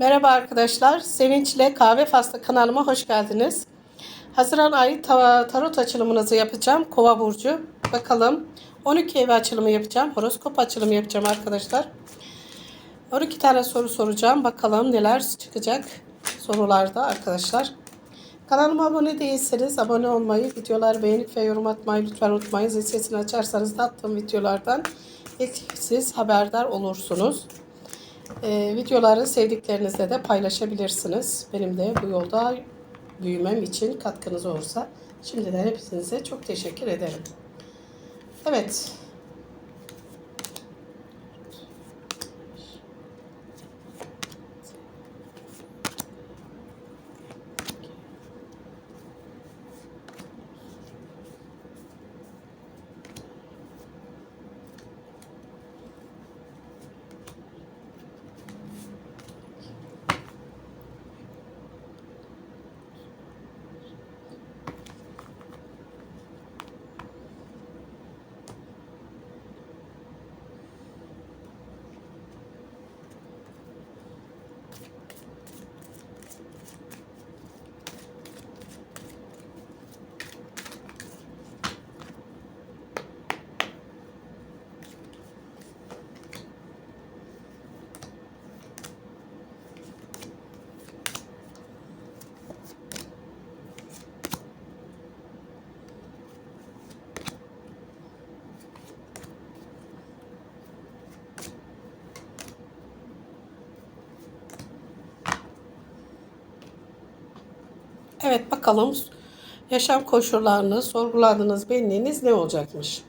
Merhaba arkadaşlar. Sevinçle Kahve Faslı kanalıma hoş geldiniz. Haziran ayı ta- tarot açılımınızı yapacağım. Kova burcu. Bakalım. 12 ev açılımı yapacağım. Horoskop açılımı yapacağım arkadaşlar. 12 tane soru soracağım. Bakalım neler çıkacak sorularda arkadaşlar. Kanalıma abone değilseniz abone olmayı, videoları beğenip ve yorum atmayı lütfen unutmayın. Zil sesini açarsanız da attığım videolardan ilk siz haberdar olursunuz. Ee, videoları sevdiklerinizle de paylaşabilirsiniz. Benim de bu yolda büyümem için katkınız olursa şimdiden hepinize çok teşekkür ederim. Evet. Evet bakalım yaşam koşullarını sorguladığınız benliğiniz ne olacakmış?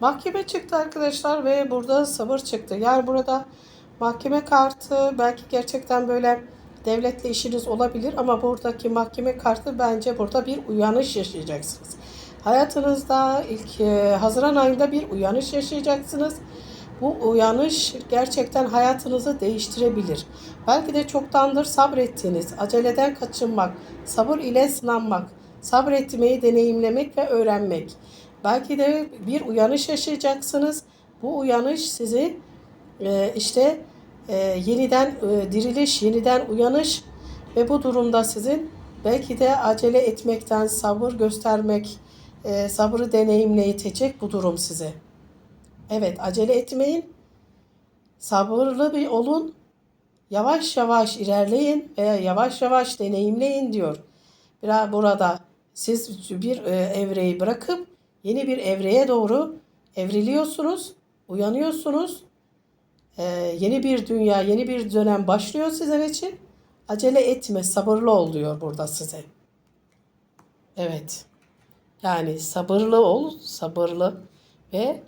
Mahkeme çıktı arkadaşlar ve burada sabır çıktı. Yani burada mahkeme kartı belki gerçekten böyle devletle işiniz olabilir ama buradaki mahkeme kartı bence burada bir uyanış yaşayacaksınız. Hayatınızda ilk e, Haziran ayında bir uyanış yaşayacaksınız. Bu uyanış gerçekten hayatınızı değiştirebilir. Belki de çoktandır sabrettiğiniz, aceleden kaçınmak, sabır ile sınanmak, sabretmeyi deneyimlemek ve öğrenmek. Belki de bir uyanış yaşayacaksınız. Bu uyanış sizi e, işte e, yeniden e, diriliş, yeniden uyanış ve bu durumda sizin belki de acele etmekten sabır göstermek, sabrı deneyimleyecek bu durum size. Evet, acele etmeyin. Sabırlı bir olun. Yavaş yavaş ilerleyin veya yavaş yavaş deneyimleyin diyor. Biraz burada siz bir e, evreyi bırakıp yeni bir evreye doğru evriliyorsunuz, uyanıyorsunuz. E, yeni bir dünya, yeni bir dönem başlıyor sizin için. Acele etme, sabırlı ol diyor burada size. Evet. Yani sabırlı ol, sabırlı ve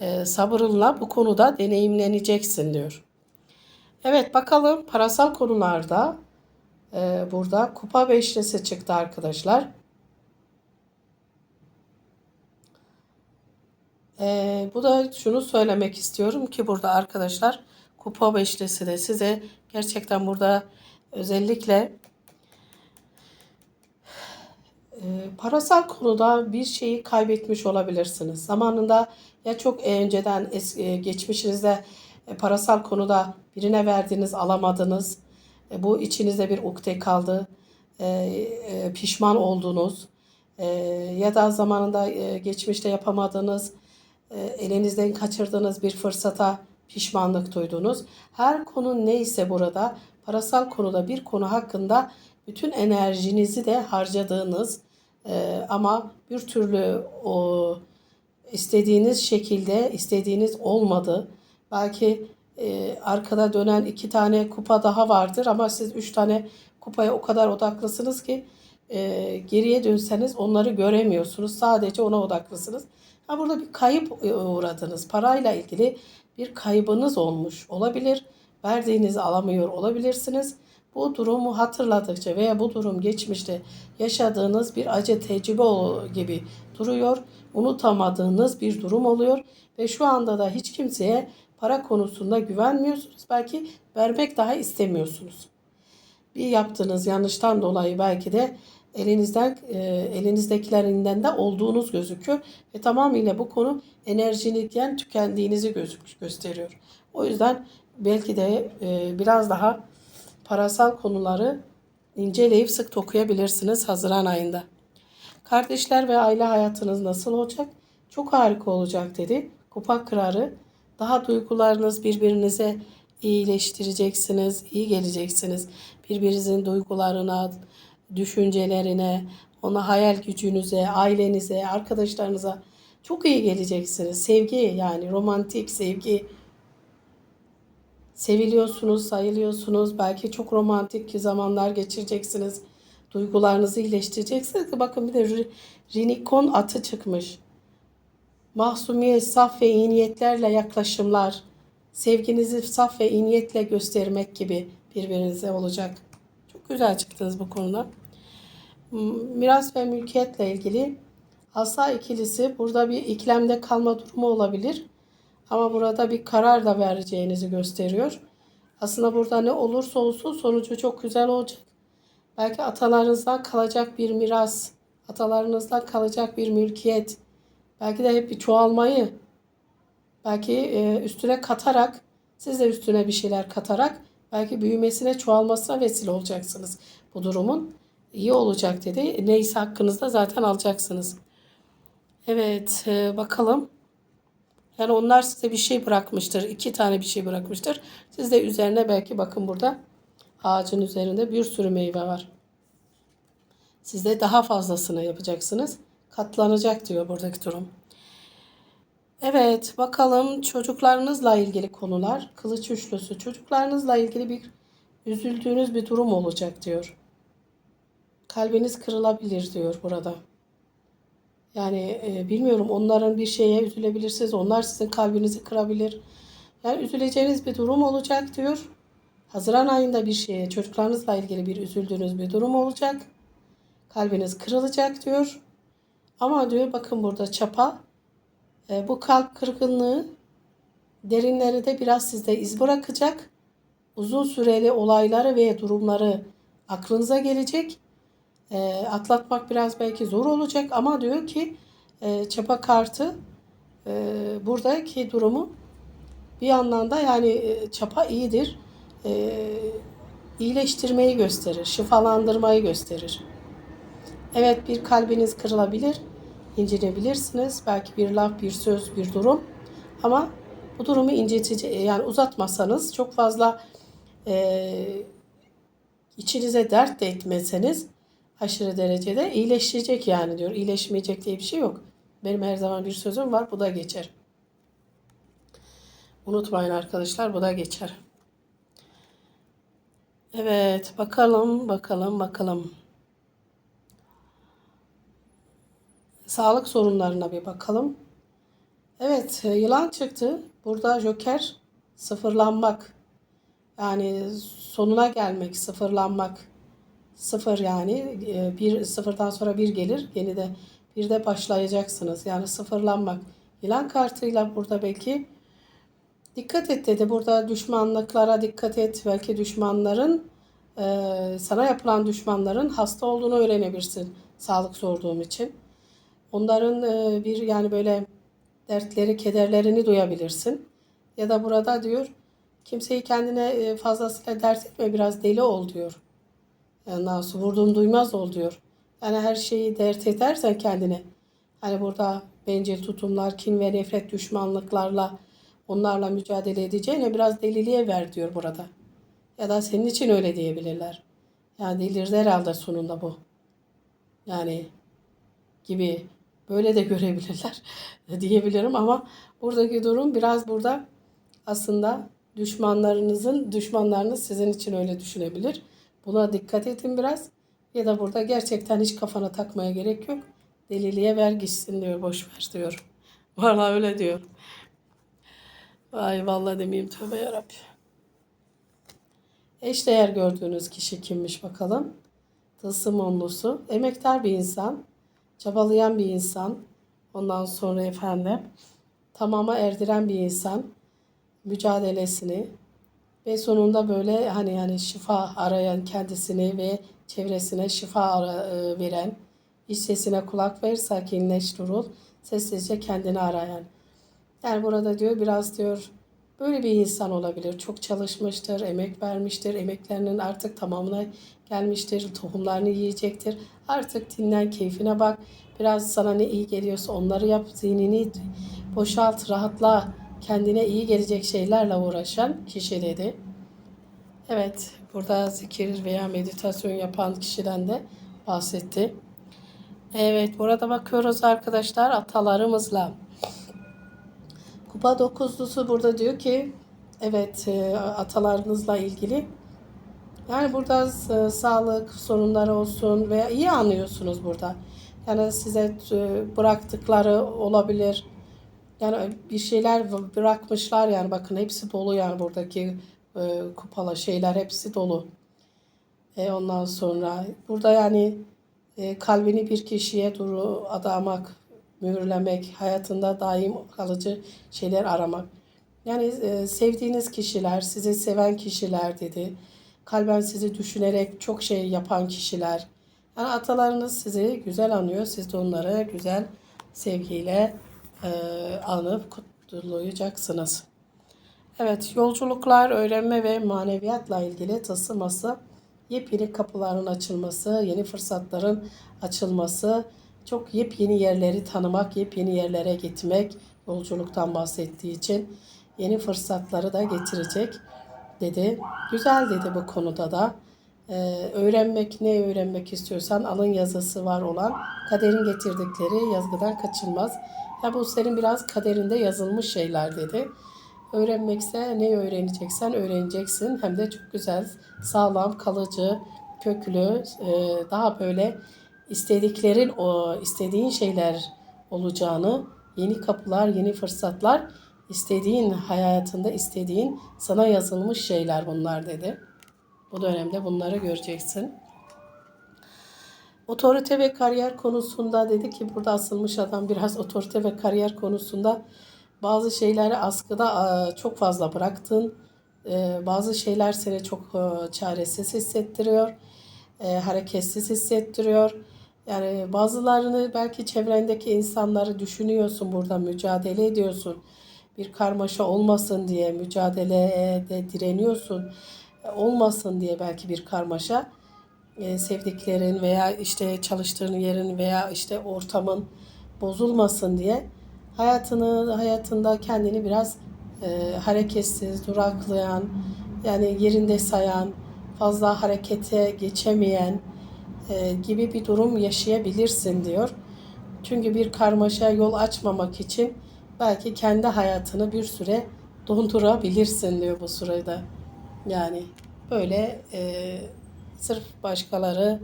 e, sabırınla bu konuda deneyimleneceksin diyor. Evet bakalım parasal konularda e, burada kupa beşlisi çıktı arkadaşlar. E, bu da şunu söylemek istiyorum ki burada arkadaşlar kupa beşlisi de size gerçekten burada özellikle parasal konuda bir şeyi kaybetmiş olabilirsiniz. Zamanında ya çok önceden e, geçmişinizde e, parasal konuda birine verdiğiniz alamadınız. E, bu içinizde bir ukde kaldı. Pişman oldunuz. Ya da zamanında geçmişte yapamadığınız, elinizden kaçırdığınız bir fırsata pişmanlık duydunuz. Her konu neyse burada parasal konuda bir konu hakkında bütün enerjinizi de harcadığınız e, ama bir türlü o istediğiniz şekilde istediğiniz olmadı. Belki e, arkada dönen iki tane kupa daha vardır ama siz üç tane kupaya o kadar odaklısınız ki e, geriye dönseniz onları göremiyorsunuz. Sadece ona odaklısınız. Ha burada bir kayıp e, uğradınız. Parayla ilgili bir kaybınız olmuş olabilir. Verdiğinizi alamıyor olabilirsiniz. Bu durumu hatırladıkça veya bu durum geçmişte yaşadığınız bir acı tecrübe gibi duruyor. Unutamadığınız bir durum oluyor ve şu anda da hiç kimseye para konusunda güvenmiyorsunuz. Belki vermek daha istemiyorsunuz. Bir yaptığınız yanlıştan dolayı belki de elinizden e, elinizdekilerinden de olduğunuz gözüküyor ve tamamıyla bu konu enerjinizden tükendiğinizi gösteriyor. O yüzden belki de e, biraz daha parasal konuları inceleyip sık dokuyabilirsiniz Haziran ayında. Kardeşler ve aile hayatınız nasıl olacak? Çok harika olacak dedi. Kupa kırarı. Daha duygularınız birbirinize iyileştireceksiniz, iyi geleceksiniz. Birbirinizin duygularına, düşüncelerine, ona hayal gücünüze, ailenize, arkadaşlarınıza çok iyi geleceksiniz. Sevgi yani romantik sevgi. Seviliyorsunuz, sayılıyorsunuz. Belki çok romantik zamanlar geçireceksiniz. Duygularınızı iyileştireceksiniz. Bakın bir de ri- rinikon atı çıkmış. Mahsumiyet, saf ve iyi niyetlerle yaklaşımlar, sevginizi saf ve iyi niyetle göstermek gibi birbirinize olacak. Çok güzel çıktınız bu konuda. Miras ve mülkiyetle ilgili asa ikilisi burada bir ikilemde kalma durumu olabilir. Ama burada bir karar da vereceğinizi gösteriyor. Aslında burada ne olursa olsun sonucu çok güzel olacak. Belki atalarınızdan kalacak bir miras, atalarınızdan kalacak bir mülkiyet, belki de hep bir çoğalmayı, belki e, üstüne katarak, siz de üstüne bir şeyler katarak belki büyümesine, çoğalmasına vesile olacaksınız. Bu durumun iyi olacak dedi. Neyse hakkınızda zaten alacaksınız. Evet, e, bakalım. Yani onlar size bir şey bırakmıştır. iki tane bir şey bırakmıştır. Siz de üzerine belki bakın burada ağacın üzerinde bir sürü meyve var. Siz de daha fazlasını yapacaksınız. Katlanacak diyor buradaki durum. Evet bakalım çocuklarınızla ilgili konular. Kılıç üçlüsü. Çocuklarınızla ilgili bir üzüldüğünüz bir durum olacak diyor. Kalbiniz kırılabilir diyor burada. Yani e, bilmiyorum onların bir şeye üzülebilirsiniz. Onlar sizin kalbinizi kırabilir. Yani üzüleceğiniz bir durum olacak diyor. Haziran ayında bir şeye çocuklarınızla ilgili bir üzüldüğünüz bir durum olacak. Kalbiniz kırılacak diyor. Ama diyor bakın burada çapa. E, bu kalp kırgınlığı derinleri de biraz sizde iz bırakacak. Uzun süreli olayları ve durumları aklınıza gelecek. E, atlatmak biraz belki zor olacak ama diyor ki e, çapa kartı e, buradaki durumu bir yandan da yani e, çapa iyidir. E, iyileştirmeyi gösterir, şifalandırmayı gösterir. Evet bir kalbiniz kırılabilir, incinebilirsiniz. Belki bir laf, bir söz, bir durum. Ama bu durumu incitici, yani uzatmasanız çok fazla e, içinize dert de etmeseniz aşırı derecede iyileşecek yani diyor. İyileşmeyecek diye bir şey yok. Benim her zaman bir sözüm var. Bu da geçer. Unutmayın arkadaşlar bu da geçer. Evet bakalım bakalım bakalım. Sağlık sorunlarına bir bakalım. Evet e, yılan çıktı. Burada joker sıfırlanmak. Yani sonuna gelmek, sıfırlanmak. Sıfır yani e, bir sıfırdan sonra bir gelir. Yeni de bir de başlayacaksınız. Yani sıfırlanmak. Yılan kartıyla burada belki dikkat et dedi. Burada düşmanlıklara dikkat et. Belki düşmanların e, sana yapılan düşmanların hasta olduğunu öğrenebilirsin. Sağlık sorduğum için. Onların e, bir yani böyle dertleri, kederlerini duyabilirsin. Ya da burada diyor kimseyi kendine fazlasıyla dert etme biraz deli ol diyor. Yani nasıl vurdum duymaz ol diyor. Yani her şeyi dert edersen kendine. Hani burada bencil tutumlar, kin ve nefret düşmanlıklarla onlarla mücadele edeceğine biraz deliliğe ver diyor burada. Ya da senin için öyle diyebilirler. Yani delirdi herhalde sonunda bu. Yani gibi böyle de görebilirler diyebilirim ama buradaki durum biraz burada aslında düşmanlarınızın düşmanlarınız sizin için öyle düşünebilir. Buna dikkat edin biraz. Ya da burada gerçekten hiç kafana takmaya gerek yok. Deliliğe ver gitsin diyor. Boş ver diyor. Vallahi öyle diyor. Vay vallahi demeyeyim tövbe yarabbim. Eşdeğer gördüğünüz kişi kimmiş bakalım. Tılsım onlusu. Emektar bir insan. Çabalayan bir insan. Ondan sonra efendim tamama erdiren bir insan. Mücadelesini, ve sonunda böyle hani yani şifa arayan kendisini ve çevresine şifa ara, e, veren, iç sesine kulak ver, sakinleş durul, sessizce kendini arayan. Yani burada diyor biraz diyor Böyle bir insan olabilir. Çok çalışmıştır, emek vermiştir. Emeklerinin artık tamamına gelmiştir. Tohumlarını yiyecektir. Artık dinlen, keyfine bak. Biraz sana ne iyi geliyorsa onları yap. Zihnini boşalt, rahatla. Kendine iyi gelecek şeylerle uğraşan kişi dedi. Evet, burada zikir veya meditasyon yapan kişiden de bahsetti. Evet, burada bakıyoruz arkadaşlar atalarımızla. Kupa dokuzlusu burada diyor ki, evet e, atalarınızla ilgili. Yani burada e, sağlık sorunları olsun veya iyi anlıyorsunuz burada. Yani size e, bıraktıkları olabilir. Yani bir şeyler bırakmışlar yani bakın hepsi dolu yani buradaki e, kupalı şeyler hepsi dolu. E, ondan sonra burada yani e, kalbini bir kişiye duru adamak, mühürlemek, hayatında daim kalıcı şeyler aramak. Yani e, sevdiğiniz kişiler, sizi seven kişiler dedi. Kalben sizi düşünerek çok şey yapan kişiler. Yani atalarınız sizi güzel anıyor. Siz de onları güzel sevgiyle e, anıp kutlayacaksınız. Evet, yolculuklar, öğrenme ve maneviyatla ilgili tasıması, yepyeni kapıların açılması, yeni fırsatların açılması, çok yepyeni yerleri tanımak, yepyeni yerlere gitmek, yolculuktan bahsettiği için yeni fırsatları da getirecek dedi. Güzel dedi bu konuda da. Ee, öğrenmek ne öğrenmek istiyorsan alın yazısı var olan kaderin getirdikleri yazgıdan kaçınmaz. Ya bu senin biraz kaderinde yazılmış şeyler dedi. Öğrenmekse ne öğreneceksen öğreneceksin. Hem de çok güzel, sağlam, kalıcı, köklü, e, daha böyle istediklerin o istediğin şeyler olacağını, yeni kapılar, yeni fırsatlar, istediğin hayatında istediğin sana yazılmış şeyler bunlar dedi. Bu dönemde bunları göreceksin. Otorite ve kariyer konusunda dedi ki burada asılmış adam biraz otorite ve kariyer konusunda bazı şeyleri askıda e, çok fazla bıraktın. E, bazı şeyler seni çok e, çaresiz hissettiriyor. Hareketsiz hissettiriyor. Yani bazılarını belki çevrendeki insanları düşünüyorsun burada mücadele ediyorsun. Bir karmaşa olmasın diye mücadelede direniyorsun. Olmasın diye belki bir karmaşa. Sevdiklerin veya işte çalıştığın yerin veya işte ortamın bozulmasın diye hayatını hayatında kendini biraz e, hareketsiz, duraklayan, yani yerinde sayan, fazla harekete geçemeyen e, gibi bir durum yaşayabilirsin diyor. Çünkü bir karmaşa yol açmamak için belki kendi hayatını bir süre dondurabilirsin diyor bu sırada. Yani böyle e, sırf başkaları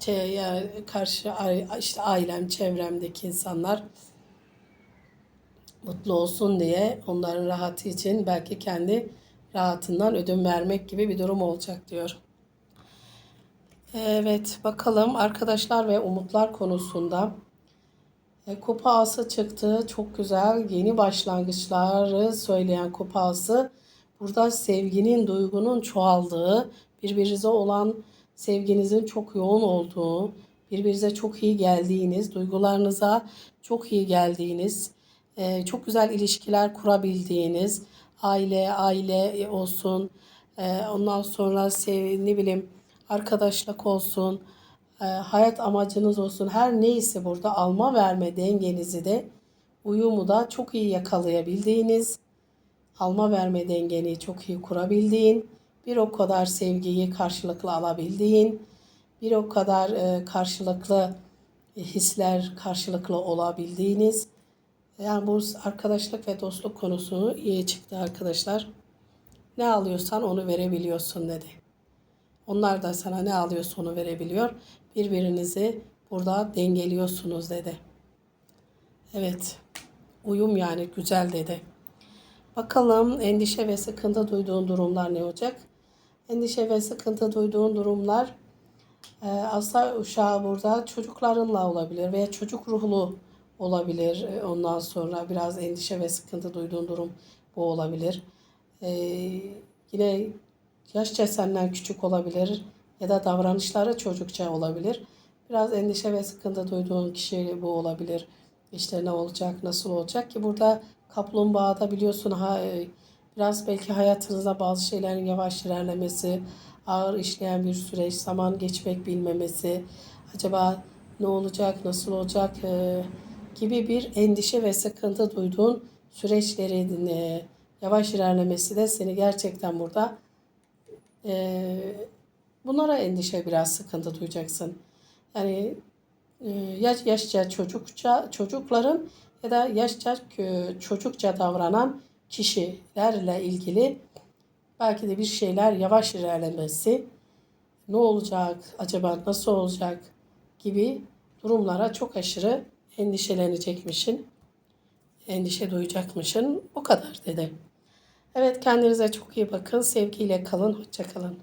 şey, yani karşı işte ailem, çevremdeki insanlar mutlu olsun diye onların rahatı için belki kendi rahatından ödün vermek gibi bir durum olacak diyor. Evet bakalım arkadaşlar ve umutlar konusunda e, kupa ası çıktı. Çok güzel yeni başlangıçları söyleyen kupa ası. Burada sevginin, duygunun çoğaldığı, birbirinize olan sevginizin çok yoğun olduğu, birbirinize çok iyi geldiğiniz, duygularınıza çok iyi geldiğiniz, e, çok güzel ilişkiler kurabildiğiniz aile aile olsun e, ondan sonra ne bileyim arkadaşlık olsun e, hayat amacınız olsun her neyse burada alma verme dengenizi de uyumu da çok iyi yakalayabildiğiniz alma verme dengeni çok iyi kurabildiğin bir o kadar sevgiyi karşılıklı alabildiğin bir o kadar e, karşılıklı hisler karşılıklı olabildiğiniz yani bu arkadaşlık ve dostluk konusu iyi çıktı arkadaşlar. Ne alıyorsan onu verebiliyorsun dedi. Onlar da sana ne alıyorsa onu verebiliyor. Birbirinizi burada dengeliyorsunuz dedi. Evet. Uyum yani güzel dedi. Bakalım endişe ve sıkıntı duyduğun durumlar ne olacak? Endişe ve sıkıntı duyduğun durumlar e, asla uşağı burada çocuklarınla olabilir veya çocuk ruhlu olabilir. E, ondan sonra biraz endişe ve sıkıntı duyduğun durum bu olabilir. Ee, yine yaşça senden küçük olabilir ya da davranışları çocukça olabilir. Biraz endişe ve sıkıntı duyduğun kişi bu olabilir. İşte ne olacak, nasıl olacak ki burada kaplumbağada biliyorsun ha, e, Biraz belki hayatınızda bazı şeylerin yavaş ilerlemesi, ağır işleyen bir süreç, zaman geçmek bilmemesi, acaba ne olacak, nasıl olacak e, gibi bir endişe ve sıkıntı duyduğun süreçlerin e, yavaş ilerlemesi de seni gerçekten burada e, bunlara endişe biraz sıkıntı duyacaksın. Yani e, yaş yaşça çocukça çocukların ya da yaşça çocukça davranan kişilerle ilgili belki de bir şeyler yavaş ilerlemesi, ne olacak, acaba nasıl olacak gibi durumlara çok aşırı endişelenecekmişin, endişe duyacakmışın. O kadar dedi. Evet kendinize çok iyi bakın. Sevgiyle kalın, hoşça kalın.